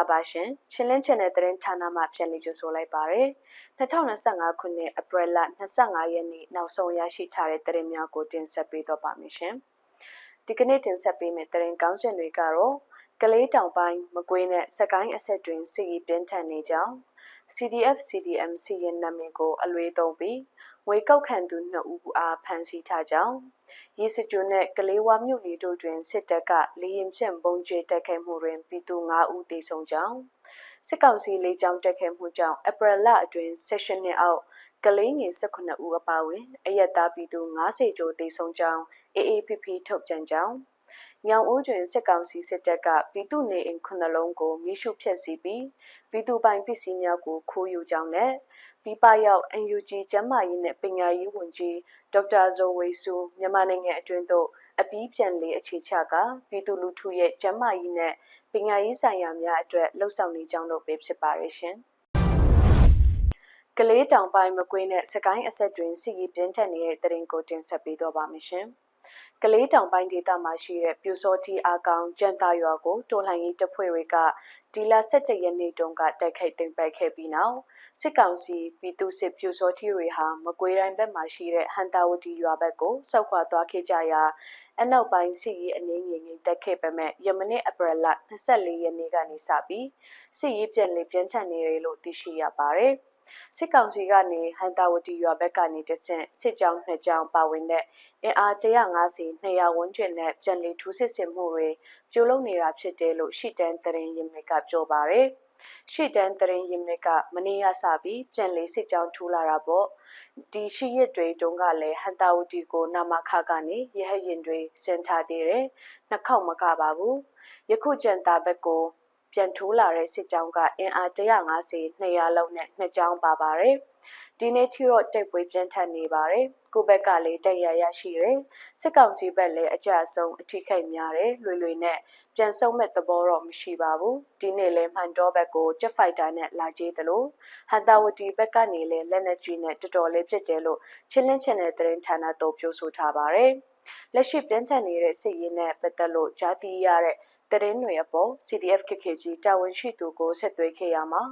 လာပါရှင်ချင်းလင်းချန်နယ်သတင်းဌာနမှပြန်လည်ကြိုဆိုလိုက်ပါရယ်2025ခုနှစ်အပရလ25ရက်နေ့နောက်ဆုံးရရှိထားတဲ့သတင်းများကိုတင်ဆက်ပေးတော့ပါမယ်ရှင်ဒီကနေ့တင်ဆက်ပေးမယ့်သတင်းကောင်းစဉ်တွေကတော့ကလေးတောင်ပိုင်းမကွေးနဲ့စကိုင်းအဆက်တွင်စီရီပြင်းထန်နေကြောင်း CDF CDM စီရင်နာမည်ကိုအလွေသုံးပြီးငွေကောက်ခံသူ2ဦးအားဖမ်းဆီးထားကြောင်းရေစကြိုနဲ့ကလေးဝါမြို့နယ်တို့တွင်စစ်တပ်ကလေရင်ဖြင့်ပုံကျဲတက်ခဲ့မှုတွင်ပြည်သူ9ဦးသေဆုံးကြောင်းစစ်ကောင်စီလေးကြောင်းတက်ခဲ့မှုကြောင့်အပရလအတွင်းဆက်ရှင်နှစ်အောက်ကလေးငယ်18ဦးအပါအဝင်အယက်သားပြည်သူ90ကျော်သေဆုံးကြောင်း AAPP ထုတ်ပြန်ကြောင်း ညောင်ဦးတွင်စစ်ကောင်စီစစ်တပ်ကပြည်သူနေအိမ်ခုနှလုံးကိုမိရှုဖျက်ဆီးပြီးပြည်သူပိုင်ပစ္စည်းများကိုခိုးယူကြောင်းနဲ့ပြည်ပရောက် NUG ကျန်းမာရေးနဲ့ပညာရေးဝန်ကြီးဒေါက်တာဇော်ဝေစုမြန်မာနိုင်ငံအတွင်းသို့အပြီးပြန်လေအခြေချကပြည်သူလူထုရဲ့ကျန်းမာရေးနဲ့ပညာရေးဆိုင်ရာများအတွက်လှုပ်ဆောင်နေကြောင်းတို့ပဲဖြစ်ပါရဲ့ရှင်။ကလေးတောင်ပိုင်းမကွေးနဲ့စကိုင်းအဆက်တွင်စီရီပြင်းထန်နေတဲ့တရင်ကိုတင်ဆက်ပေးတော့ပါမယ်ရှင်။ ကလေးတောင်ပိုင်းဒေသမှာရှိတဲ့ပြူစောတီအာကောင်ကျန်တာရွာကိုတိုလှန်ရေးတပ်ဖွဲ့တွေကဒီလ17ရက်နေ့တုန်းကတိုက်ခိုက်သိမ်းပိုက်ခဲ့ပြီးနောက်စစ်ကောင်စီပြည်သူစစ်ပြူစောထီတွေဟာမကွေးတိုင်းဘက်မှာရှိတဲ့ဟန်တာဝတီရွာဘက်ကိုစောက်ခွာသွားခဲ့ကြရာအနောက်ပိုင်းစစ်ရေးအနေငယ်ငယ်တက်ခဲ့ပေမဲ့ယမနေ့အပရလ24ရက်နေ့ကနေစပြီးစစ်ရေးပြန်လည်ပြန်ထန်နေတယ်လို့သိရှိရပါတယ်။ စစ်ကောင်စီကနေဟန်တာဝတီရွာဘက်ကနေတဆင့်စစ်ကြောင်းနှစ်ကြောင်းပါဝင်တဲ့အင်အား150 200ဝန်းကျင်နဲ့ပြန်လည်ထူးစစ်ဆင်မှုတွေပြုလုပ်နေတာဖြစ်တယ်လို့ရှီတန်တရင်ရင်မြစ်ကပြောပါတယ်။ရှေ့တန်းတရင်ရင်မြစ်ကမနေ့ကစပြီးပြန်လေးစစ်ကြောင်းထူလာတာပေါ့ဒီရှိရစ်တွေတုန်းကလည်းဟန်တာဝတီကိုနာမခကနေရဟရင်တွေစင်ထားသေးတယ်နှစ်ခေါက်မကပါဘူးယခုကျန်တာဘက်ကို ပြန်ထိုးလာတဲ့စစ်ကြောင်းကအင်အား150 200လောက်နဲ့နှစ်ကြောင်းပါပါတယ်ဒီနေ့ထိတော့တိုက်ပွဲပြင်းထန်နေပါတယ်ကိုဘက်ကလည်းတိုက်ရရရှိတယ်စစ်ကောင်စီဘက်လည်းအကြအဆုံးအထိခိုက်များတယ်လွေလွေနဲ့ပြန်ဆုံးမဲ့သဘောတော့မရှိပါဘူးဒီနေ့လည်းမှန်တော့ဘက်ကိုဂျက်ဖိုက်တာနဲ့လာကြေးတယ်လို့ဟန်တာဝတီဘက်ကနေလည်းလက်နက်ကြီးနဲ့တော်တော်လေးဖြစ်တယ်လို့ချင်းလင်းချန်နယ်သတင်းဌာနတို့ပြောဆိုထားပါတယ်လက်ရှိပြန်ထန်နေတဲ့စစ်ရေးနဲ့ပတ်သက်လို့ကြားသိရတဲ့ တရင်တွေအပေါ် CDF KKG တာဝန်ရှိသူကိုဆက်သွယ်ခဲ့ရမှာ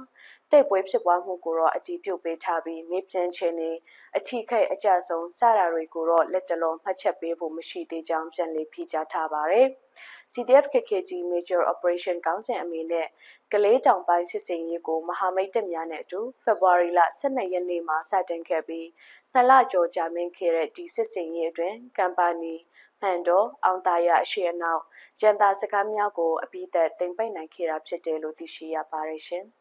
တိုက်ပွဲဖြစ်ပွားမှုကိုတော့အတည်ပြုပေးထားပြီးမြေပြန်ချင်းနေအထီးခိုက်အကြဆုံးစတာတွေကိုတော့လက်တလုံးမှတ်ချက်ပေးဖို့မရှိသေးကြောင်းပြန်လည်ဖိကြားထားပါတယ်။ CDF KKG Major Operation ကောင်းစဉ်အမည်နဲ့ကလေးတောင်ပိုင်းစစ်စင်ရေးကိုမဟာမိတ်တပ်များနဲ့အတူဖေဖော်ဝါရီလ12ရက်နေ့မှာစတင်ခဲ့ပြီးနှစ်လကျော်ကြာမြင့်ခဲ့တဲ့ဒီစစ်စင်ရေးအတွင်းကမ်ပဏီ ဟန်တော်အောင်တာရအရှိအနောက်ကျန်တာစကားများကိုအပိသက်တင်ပိတ်နိုင်ခဲ့တာဖြစ်တယ်လို့သိရှိရပါတယ်ရှင်။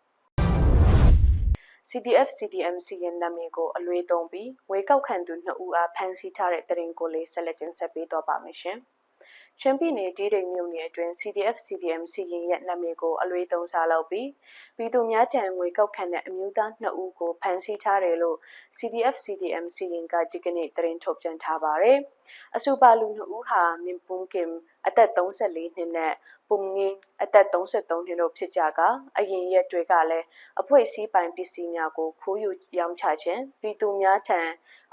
CDF CDM စီရင်နာမည်ကိုအလွေသုံးပြီးဝေကောက်ခံသူ2ဦးအားဖမ်းဆီးထားတဲ့တရင်ကိုလေးဆက်လက်တင်ဆက်ပေးတော့ပါမယ်ရှင်။ချင်းပြည်နယ်ဒီဒိန်မြို့နယ်အတွင်း CDF CDM စီရင်ရဲ့နာမည်ကိုအလွေသုံးစားလုပ်ပြီးပြည်သူများထံငွေကောက်ခံတဲ့အမျိုးသား2ဦးကိုဖမ်းဆီးထားတယ်လို့ CDF CDM စီရင်ကဒီကနေ့တရင်ထုတ်ပြန်ထားပါတယ်။အဆိုပါလူ2ဦးဟာမင်ပွန်ကင်အသက်34နှစ်နဲ့ပုံငင်းအသက်33နှစ်တို့ဖြစ်ကြကအရင်ရက်တွေကလည်းအဖွဲ့အစည်းပိုင်ပစ္စည်းများကိုခိုးယူရောင်းချခြင်းပြည်သူများထံ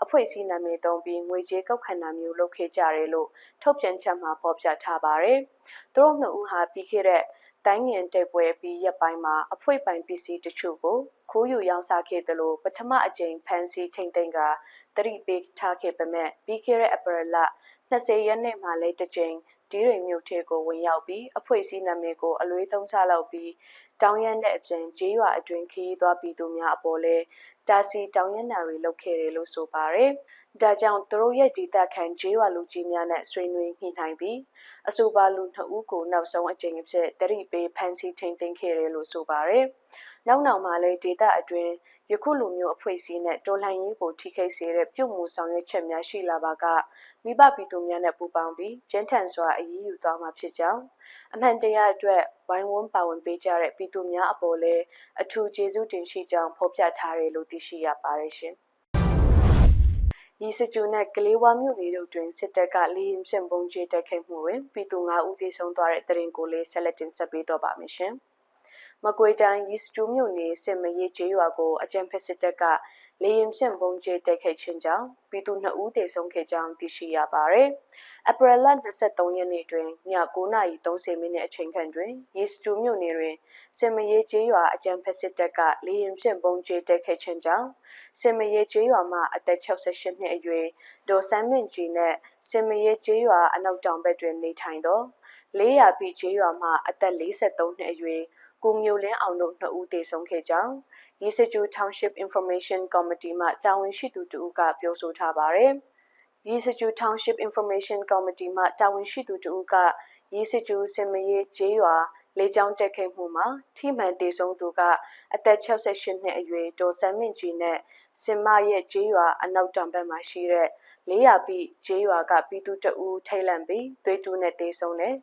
အဖွဲ့အစည်းနာမည်သုံးပြီးငွေကြေးကောက်ခံတာမျိုးလုပ်ခဲ့ကြတယ်လို့ထုတ်ပြန်ချက်မှာဖော်ပြထားပါတယ်။သူတို့နှစ်ဦးဟာပြီးခဲ့တဲ့တိုင်းငင်တိုက်ပွဲပြီးရက်ပိုင်းမှာအဖွဲ့ပိုင်ပစ္စည်းတချို့ကို ခိုးယူရောင်းစားခဲ့တယ်လို့ပထမအကြိမ်ဖမ်းဆီးထိန်သိမ်းကတရိပေးထားခဲ့ပေမဲ့ပြီးခဲ့တဲ့အပရလ20ရက်နေ့မှာလည်းတစ်ကြိမ်ဒီရိမ်မြို့ထဲကိုဝင်ရောက်ပြီးအဖွဲ့အစည်းနာမည်ကိုအလွေးသုံးချလောက်ပြီးတောင်းရမ်းတဲ့အပြင်ဂျေးရွာအတွင်းခရီးသွားပြည်သူများအပေါ်လဲတာစီတောင်းရမ်းတာတွေလုပ်ခဲ့တယ်လို့ဆိုပါတယ်။ဒါကြောင့်သူတို့ရဲ့ဒေသခံဂျေးရွာလူကြီးများနဲ့ဆွေးနွေးညှိနှိုင်းပြီးအဆိုပါလူနှစ်ဦးကိုနောက်ဆုံးအကြိမ်အဖြစ်တရိပေးဖမ်းဆီးထိန်သိမ်းခဲ့တယ်လို့ဆိုပါတယ်။ နောက်နောက်မှာလည်းဒေသအတွင်းယခုလိုမျိုးအဖွဲ့အစည်းနဲ့တော်လှန်ရေးကိုထိခိုက်စေတဲ့ပြုမှုဆောင်ရွက်ချက်များရှိလာပါကမိဘပြည်သူများနဲ့ပူးပေါင်းပြီးပြင်းထန်စွာအရေးယူသွားမှာဖြစ်ကြောင်းအမှန်တရားအတွက်ဝိုင်းဝန်းပါဝင်ပေးကြတဲ့ပြည်သူများအပေါ်လည်းအထူးကျေးဇူးတင်ရှိကြောင်းဖော်ပြထားတယ်လို့သိရှိရပါတယ်ရှင်။ဒီစကြူနဲ့ကလေးဝါမြို့နယ်တို့တွင်စစ်တပ်ကလေရင်ဖြင့်ပုံကျဲတိုက်ခိုက်မှုတွင်ပြည်သူ9ဦးသေဆုံးသွားတဲ့တရင်ကိုလေးဆက်လက်တင်ဆက်ပေးတော့ပါမယ်ရှင်။ မကွေးတိုင်းရီစတူးမြို့နယ်စစ်မရေးကျေးရွာကိုအကြံဖက်စစ်တပ်ကလေရင်ဖြင့်ပုံကျဲတိုက်ခိုက်ခြင်းကြောင့်ပြည်သူ2ဦးသေဆုံးခဲ့ကြောင်းသိရှိရပါတယ်။အပရလ23ရက်နေ့တွင်ည9:30မိနစ်အချိန်ခန့်တွင်ရီစတူမြို့နယ်တွင်စင်မရေးကျေးရွာအကြံဖက်စစ်တပ်ကလေရင်ဖြင့်ပုံကျဲတက်ခဲ့ခြင်းကြောင့်စင်မရေးကျေးရွာမှအသက်68နှစ်အရွယ်ဒေါ်စန်းမင်ကြီးနှင့်စင်မရေးကျေးရွာအနောက်တောင်ဘက်တွင်နေထိုင်သော400ပြည်ကျေးရွာမှအသက်43နှစ်အရွယ် ကိုမျိုးလင်းအောင်တို့နှစ်ဦးသေဆုံးခဲ့ကြောင်းရီစကျူ Township Information Committee မှတာဝန်ရှိသူတဦးကပြောဆိုထားပါတယ်။ရေစကြူ Township Information Committee မှတာဝန်ရှိသူတဦးကရေစကြူစင်မရေးကျေးရွာလေကြောင်းတက်ခဲ့မှုမှာထိမှန်တေဆုံးသူကအသက်68နှစ်အရွယ်ဒေါ်စန်းမင်ကြီးနဲ့စင်မရဲ့ကျေးရွာအနောက်တောင်ဘက်မှာရှိတဲ့400ပြီကျေးရွာကပြည်သူတအူးထိတ်လန့်ပြီးသွေးတူးနဲ့တေဆုံးတယ်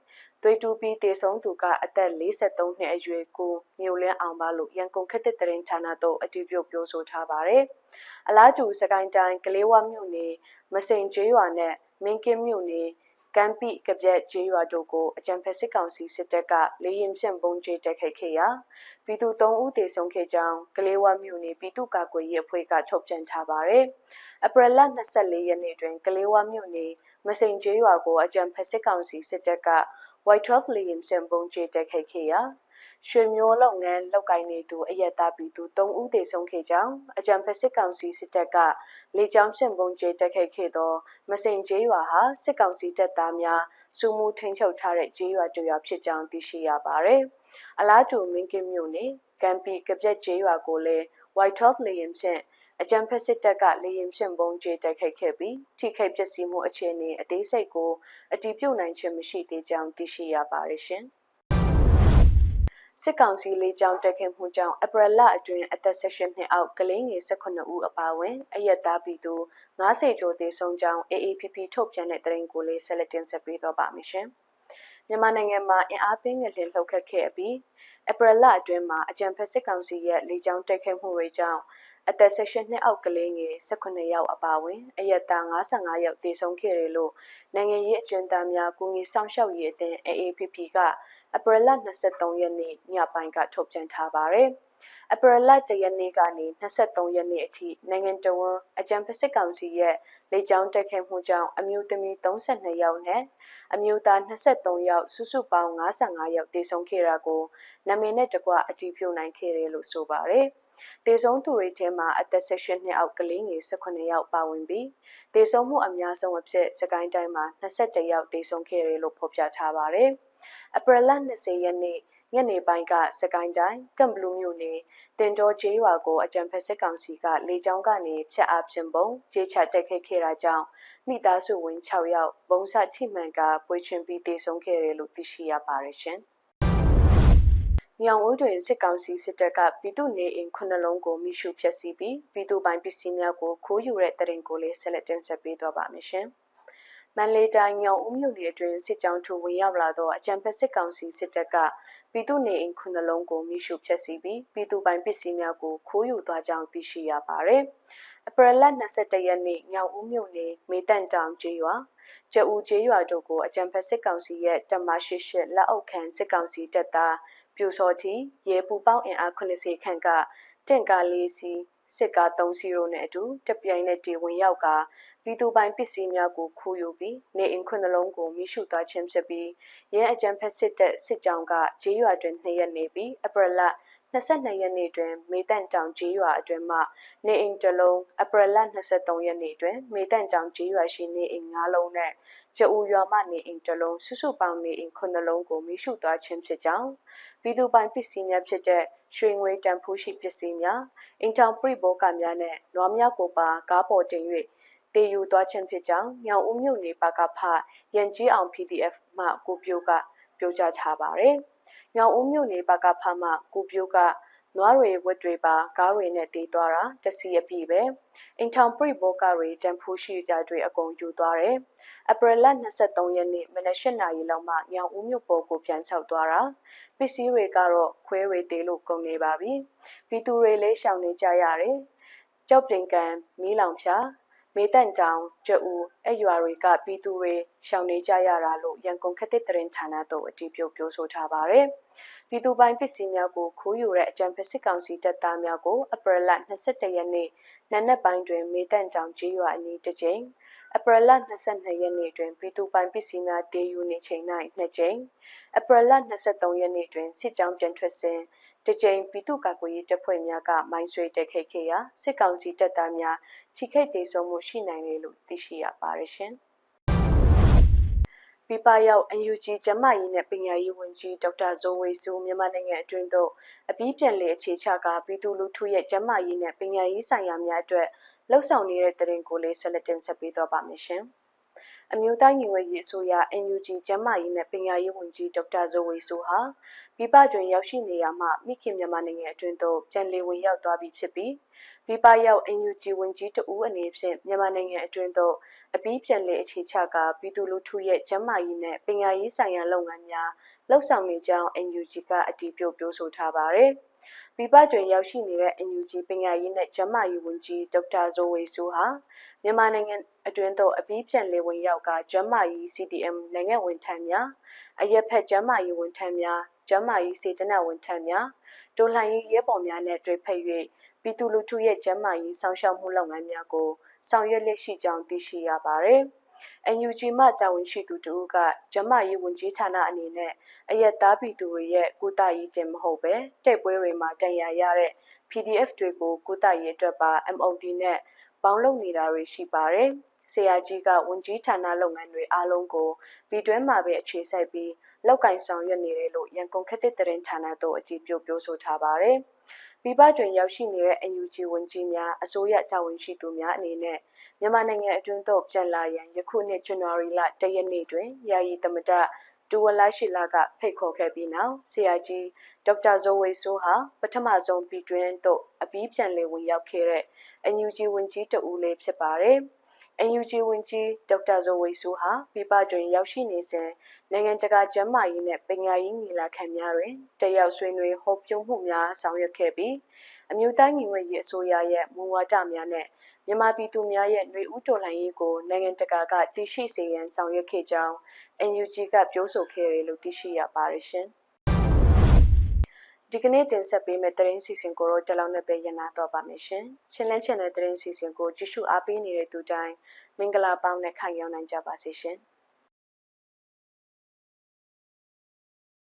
သွေးတူးပြီးတေဆုံးသူကအသက်43နှစ်အရွယ်ကိုမြို့လင်းအောင်ပါလို့ရန်ကုန်ခေတ်သစ်တရင်ဌာနတို့အတည်ပြုပြောဆိုထားပါတယ်။အလားတူစကိုင်းတိုင်းကလေးဝမြို့နယ်မစိန်ကျေးရွာနဲ့မင်းကင်းမြို့နယ်ကမ်းပိကပြက်ကျေးရွာတို့ကိုအကြံဖက်စစ်ကောင်စီစစ်တပ်ကလေရင်ဖြင့်ပုံကျဲတိုက်ခိုက်ခဲ့ရာပြည်သူ၃ဦးသေဆုံးခဲ့ကြောင်းကလေးဝမြို့နယ်ပြည်သူ့ကာကွယ်ရေးအဖွဲ့ကထုတ်ပြန်ထားပါတယ်။အပရလ24ရက်နေ့တွင်ကလေးဝမြို့နယ်မစိန်ကျေးရွာကိုအကြံဖက်စစ်ကောင်စီစစ်တပ်က White 12 လေရင်ဖြင့်ပုံကျဲတိုက်ခိုက်ခဲ့ရာရွှေမျိုးလုပ်ငန်းလုပ်ကိုင်နေသူအယက်သားပြည်သူ၃ဦးသေဆုံးခဲ့ကြောင်းအကြံဖက်စစ်ကောင်စီစစ်တပ်ကလေကြောင်းဖြင့်ပုံကျဲတိုက်ခိုက်ခဲ့သောမစိန်ကျေးရွာဟာစစ်ကောင်စီတပ်သားများစုမှုထိန်ချုပ်ထားတဲ့ကျေးရွာတရွာဖြစ်ကြောင်းသိရှိရပါတယ်။အလားတူမင်းကင်းမြို့နယ်ကံပီကပြက်ကျေးရွာကိုလည်း White 12 လေရင်ဖြင့် အကြံဖက်စစ်တပ်ကလေရင်ဖြင့်ပုံကျဲတိုက်ခိုက်ခဲ့ပြီးထိခိုက်ပျက်စီးမှုအခြေအနေအသေးစိတ်ကိုအတည်ပြုနိုင်ခြင်းမရှိသေးကြောင်းသိရှိရပါတယ်ရှင်။စစ်ကောင်စီလေးကြောင်းတက်ခဲ့မှုကြောင့်အပရလအတွင်းအသက်16နှစ်အောက်ကလေးငယ်18ဦးအပါအဝင်အယက်သားပြည်သူ90ကျော်သေဆုံးကြောင်း AAPP ထုတ်ပြန်တဲ့သတင်းကိုလေးဆက်လက်တင်ဆက်ပေးတော့ပါမယ်ရှင်။မြန်မာနိုင်ငံမှာအင်အားပြင်းငလျင်လှုပ်ခတ်ခဲ့ပြီးအပရလအတွင်းမှာအကြံဖက်စစ်ကောင်စီရဲ့လေးကြောင်းတက်ခဲ့မှုတွေကြောင့် အသက်16နှစ်အောက်ကလေးငယ်18ယောက်အပါအဝင်အယက်သား55ယောက်သေဆုံးခဲ့တယ်လို့နိုင်ငံရေးအကျဉ်းသားများကူညီဆောင်ရှောက်ရေးအသင်း AAPP ကအပရလ23ရက်နေ့ညပိုင်းကထုတ်ပြန်ထားပါတယ်။အပရလ1ရက်နေ့ကနေ23ရက်နေ့အထိနိုင်ငံတော်ဝန်အကြံဖက်စစ်ကောင်စီရဲ့လေကြောင်းတက်ခဲ့မှုကြောင့်အမျိုးသမီး32ယောက်နဲ့အမျိုးသား23ယောက်စုစုပေါင်း55ယောက်တေဆုံးခဲ့တာကိုနာမည်နဲ့တကွအတည်ပြုနိုင်ခဲ့တယ်လို့ဆိုပါတယ်။ တေဆုံးသူတွေထဲမှာအသက်16နှစ်အောက်ကလေးငယ်18ယောက်ပါဝင်ပြီးတေဆုံးမှုအများဆုံးအဖြစ်စကိုင်းတိုင်းမှာ21ယောက်တေဆုံးခဲ့တယ်လို့ဖော်ပြထားပါတယ်။အပရလ20ရက်နေ့ညနေပိုင်းကစကိုင်းတိုင်းကံဘလူးမြို့နယ်တင်တော်ကျေးရွာကိုအကြံဖက်စစ်ကောင်စီကလေကြောင်းကနေဖျက်အားဖြင့်ပုံကြေးချတက်ခဲ့ခဲ့တာကြောင့်မိသားစုဝင်6ယောက်ဘုံစထိမှန်ကပွေချွင်ပြီးတေဆုံးခဲ့တယ်လို့သိရှိရပါတယ်ရှင်။ မြောင်ဦးတွင်စစ်ကောင်စီစစ်တပ်ကပြည်သူနေအိမ်ခုနှလုံးကိုမိရှုဖျက်ဆီးပြီးပြည်သူပိုင်ပစ္စည်းများကိုခိုးယူတဲ့တရင်ကိုလည်းဆက်လက်တင်ဆက်ပေးတော့ပါမယ်ရှင်။မန္တလေးတိုင်းညောင်ဦးမြို့နယ်အတွင်းစစ်ကြောင်းထူဝင်ရောက်လာသောအကြံဖက်စစ်ကောင်စီစစ်တပ်ကပြည်သူနေအိမ်ခုနှလုံးကိုမိရှုဖျက်ဆီးပြီးပြည်သူပိုင်ပစ္စည်းများကိုခိုးယူသွားကြောင်းသိရှိရပါတယ်။အပရလ22ရက်နေ့ညောင်ဦးမြို့နယ်မေတန့်တောင်ကျေးရွာကျဦးကျေးရွာတို့ကိုအကြံဖက်စစ်ကောင်စီရဲ့တမရှိရှစ်လက်အောက်ခံစစ်ကောင်စီတပ်သား ပြူစော်တီရဲပူပေါင်းအင်အား80ခန့်ကတင့်ကားလေးစီစစ်ကား3စီးရိုနဲ့အတူတပြိုင်နက်တည်ဝင်ရောက်ကပြည်သူပိုင်ပစ္စည်းများကိုခိုးယူပြီးနေအိမ်ခွနှလုံးကိုမိရှုသွားခြင်းဖြစ်ပြီးရဲအကြံဖက်စစ်တပ်စစ်ကြောင်းကဂျေးရွာတွင်နှစ်ရက်နေပြီးအပရလ22ရက်နေ့တွင်မေတန့်တောင်ဂျေးရွာအတွင်းမှနေအိမ်တစ်လုံးအပရလ23ရက်နေ့တွင်မေတန့်တောင်ဂျေးရွာရှိနေအိမ်9လုံးနဲ့ ကျအူရွာမှနေအိမ်တစ်လုံးစုစုပေါင်းနေအိမ်9လုံးကိုမိရှုသွားခြင်းဖြစ်ကြောင်းပြည်သူပိုင်ပစ္စည်းများဖြစ်တဲ့ရွှေငွေတန်ဖိုးရှိပစ္စည်းများအိမ်ထောင်ပြိဘောကများနဲ့နွားများကိုပါကားပေါ်တင်၍တည်ယူသွားခြင်းဖြစ်ကြောင်းမြောင်ဦးမြို့နယ်ပါကဖရန်ကြီးအောင် PDF မှကိုပြိုးကပြောကြားထားပါတယ်။မြောင်ဦးမြို့နယ်ပါကဖမှကိုပြိုးက နွားတွေဝက်တွေပါကားတွေနဲ့တေးသွားတာတစီအပြည့်ပဲအိမ်ထောင်ပြိဘောကတွေတန်ဖိုးရှိကြတွေအကုန်ယူသွားတယ်။အပရလ23ရက်နေ့မနက်၈နာရီလောက်မှမြောင်ဦးမြို့ပေါ်ကိုပြန်ဆောက်သွားတာပစ္စည်းတွေကတော့ခွဲတွေတေးလို့ကုန်နေပါပြီ။ပြည်သူတွေလည်းရှောင်နေကြရတယ်။ကြောက်ပြင်ကန်မီးလောင်ဖြာ မေတန့်တောင်ကျအူအဲ့ရွာတွေကပြည်သူတွေရှောင်နေကြရတာလို့ရန်ကုန်ခက်တဲ့တရင်ဌာနတို့အတည်ပြုပြောဆိုထားပါတယ်။ပြည်သူပိုင်ပစ္စည်းများကိုခိုးယူတဲ့အကြံဖက်စစ်ကောင်စီတပ်သားများကိုအပရလ22ရက်နေ့နံနက်ပိုင်းတွင်မေတန့်တောင်ကျေးရွာအနီးတစ်ကြိမ်အပရလ22ရက်နေ့တွင်ပြည်သူပိုင်ပစ္စည်းများတေးယူနေချိန်၌နှစ်ကြိမ်အပရလ23ရက်နေ့တွင်စစ်ကြောင်းပြန်ထွက်စဉ်တစ်ကြိမ်ပြည်သူ့ကာကွယ်ရေးတပ်ဖွဲ့များကမိုင်းဆွဲတိုက်ခိုက်ခဲ့ရာစစ်ကောင်စီတပ်သားများ ထိခိုက်ဒေဆုံးမှုရှိနိုင်တယ်လို့သိရှိရပါတယ်ရှင်။ပြပရောက် UNG ကျမကြီးနဲ့ပညာရေးဝန်ကြီးဒေါက်တာဇိုဝေစုမြန်မာနိုင်ငံအတွင်းသို့အပြီးပြန်လေအခြေချကပြည်သူလူထုရဲ့ကျမကြီးနဲ့ပညာရေးဆိုင်ရာများအတွက်လှုပ်ဆောင်နေတဲ့တရင်ကိုလေးဆက်လက်တင်ဆက်ပေးတော့ပါမယ်ရှင်။ အမျိုးသားညီညွတ်ရေးအစိုးရ NUG ကျန်းမာရေးနဲ့ပညာရေးဝန်ကြီးဒေါက်တာဇိုဝေဆိုဟာပြည်ပတွင်ရောက်ရှိနေရမှမိခင်မြန်မာနိုင်ငံအတွင်းသို့ပြန်လည်ဝင်ရောက်သွားပြီဖြစ်ပြီးပြည်ပရောက် NUG ဝန်ကြီးတဦးအနေဖြင့်မြန်မာနိုင်ငံအတွင်းသို့အပြီးပြန်လည်အခြေချကာပြည်သူလူထုရဲ့ကျန်းမာရေးနဲ့ပညာရေးဆိုင်ရာလုပ်ငန်းများလှုပ်ဆောင်နေကြောင်း NUG ကအတည်ပြုပြောဆိုထားပါတယ်။ပြည်ပတွင်ရောက်ရှိနေတဲ့ NUG ပညာရေးနဲ့ကျန်းမာရေးဝန်ကြီးဒေါက်တာဇိုဝေဆူဟာ မြန်မာနိုင်ငံအတွင်းသို့အပြီးပြန်လေဝင်ရောက်ကကျန်းမာရေး CDM နိုင်ငံဝန်ထမ်းများအရက်ဖက်ကျန်းမာရေးဝန်ထမ်းများကျန်းမာရေးစေတနာဝန်ထမ်းများဒိုလှန်ရေးရဲဘော်များနဲ့တွေ့ဖက်၍ပြည်သူလူထုရဲ့ကျန်းမာရေးစောင့်ရှောက်မှုလုပ်ငန်းများကိုဆောင်ရွက်လက်ရှိကြောင်းသိရှိရပါသည်။ NUG မှတာဝန်ရှိသူတို့ကကျမရေးဝန်ကြီးဌာနအနေနဲ့အရက်သားပြည်သူတွေရဲ့ကုသရေးတင်မဟုတ်ပဲတိုက်ပွဲတွေမှာတန်ရာရတဲ့ PDF တွေကိုကုသရေးအတွက်ပါ MOD နဲ့ ပေါင်းလုပ်နေတာတွေရှိပါတယ်။ဆရာကြီးကဝန်ကြီးဌာနလုပ်ငန်းတွေအားလုံးကိုပြည်တွင်းမှာပဲအခြေစိုက်ပြီးလောက်ကင်ဆောင်ရွက်နေတယ်လို့ရန်ကုန်ခက်တဲ့တရင်ဌာနတို့အကြည့်ပြုပြောဆိုထားပါတယ်။ပြည်ပတွင်ရောက်ရှိနေတဲ့ NUG ဝန်ကြီးများအစိုးရတာဝန်ရှိသူများအနေနဲ့မြန်မာနိုင်ငံအတွင်းသို့ပြန်လာရန်ယခုနှစ်ဇန်နဝါရီလ၁ရက်နေ့တွင်ယာယီသမ္မတဒူဝလာရှိလာကဖိတ်ခေါ်ခဲ့ပြီးနောက်ဆရာကြီးဒေါက်တာဇိုဝေဆိုးဟာပထမဆုံးပြည်တွင်းသို့အပြီးပြန်လည်ဝင်ရောက်ခဲ့တဲ့ NUG ဝန်ကြီးတဦးလေးဖြစ်ပါတယ်။ NUG ဝန်ကြီးဒေါက်တာဇိုဝေဆိုးဟာပြည်ပတွင်ရောက်ရှိနေစဉ်နိုင်ငံတကာကျန်းမာရေးနဲ့ပညာရေးညီလာခံများတွင်တက်ရောက်ဆွေးနွေးဟောပြောမှုများဆောင်ရွက်ခဲ့ပြီးအမျိုးသားညီညွတ်ရေးအစိုးရရဲ့မူဝါဒများနဲ့မြန်မာပြည်သူများရဲ့ຫນွေဥတော်လှန်ရေးကိုနိုင်ငံတကာကတည်ရှိစေရန်ဆောင်ရွက်ခဲ့ကြောင်း NUG ကပြောဆိုခဲ့တယ်လို့သိရှိရပါတယ်ရှင်။ ဒီကနေ့တင်ဆက်ပေးမယ့်သတင်းစီစဉ်ကိုတော့ဒီလောက်နဲ့ပဲရနာတော့ပါမယ်ရှင်။ချင်းလန်းချန်တဲ့သတင်းစီစဉ်ကိုကြည့်ရှုအားပေးနေတဲ့သူတိုင်းမင်္ဂလာပေါင်းနဲ့ခံရောက်နိုင်ကြပါစေရှင်။